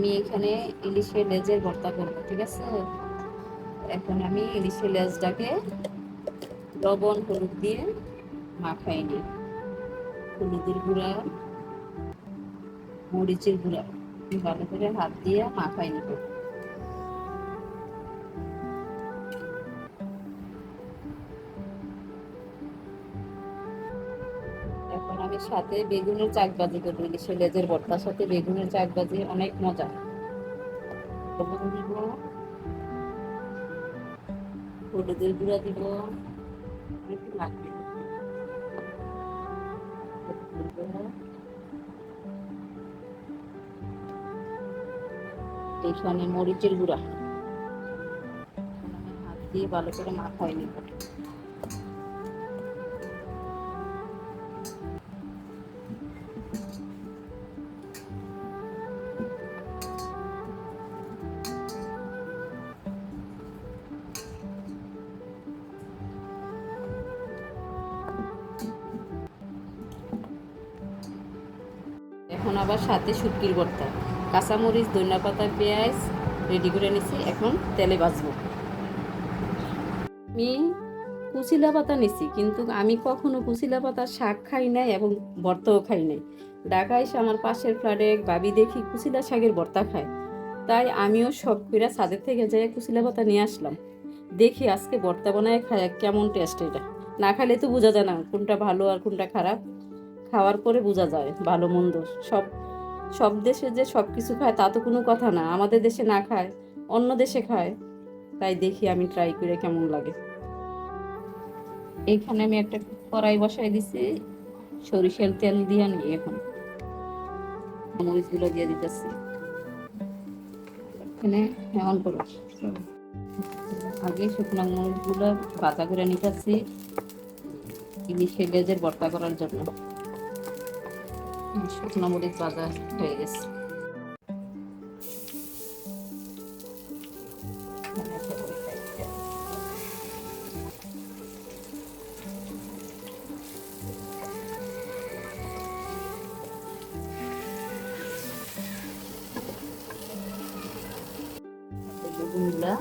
আমি এখানে ইলিশের লেজের ভর্তা করব, ঠিক আছে? এখন আমি ইলিশের লেজটাকে লবণ, হলুদ দিয়ে মাখাই নিই। হলুদের গুঁড়া, মরিচের গুঁড়া ভালো করে হাত দিয়ে মাখাই নিব। এখন আমি সাথে বেগুনের চাক বাজি করব ইলিশের লেজের ভর্তার সাথে বেগুনের চাক বাজি অনেক মজা। দিব হলুদের গুঁড়া দিব মরিচের গুঁড়া। হাত দিয়ে ভালো করে মাখাই নিব আবার সাথে শুটকির ভর্তা। কাঁচামরিচ ধনিয়া পাতা পেঁয়াজ রেডি করে নিছি, এখন তেলে ভাজবো। আমি কুচিলা পাতা নিছি, কিন্তু আমি কখনো কুচিলা পাতা শাক খাই নাই এবং ভর্তাও খাই নাই। ঢাকায় এসে আমার পাশের ফ্ল্যাটে ভাবি দেখি কুচিলা শাকের ভর্তা খায়। তাই আমিও সব করে ছাদের থেকে যেয়ে কুচিলা পাতা নিয়ে আসলাম। দেখি আজকে ভর্তা বানায় খায় কেমন টেস্ট এটা। না খাইলে তো বোঝা যায় না কোনটা ভালো আর কোনটা খারাপ। খাওয়ার পরে বোঝা যায়, ভালো মন্দ। সব সব দেশে যে সব কিছু খায় তা তো কোনো কথা না। আমাদের দেশে না খায়, অন্য দেশে খায়। তাই দেখি আমি ট্রাই করে কেমন লাগে। এখানে আমি একটা কড়াই বসাই দিছি, সরিষার তেল দিয়ে নিই এখন মরিচগুলো দিয়ে দিতেছি। এখানে অন করো আগে শুকনো মরিচগুলো ভাজা করে নিতেছি ইলিশের লেজের ভর্তা করার জন্য। শুকনো মরিচ ভাজা হয়ে গেছে। বেগুনগুলা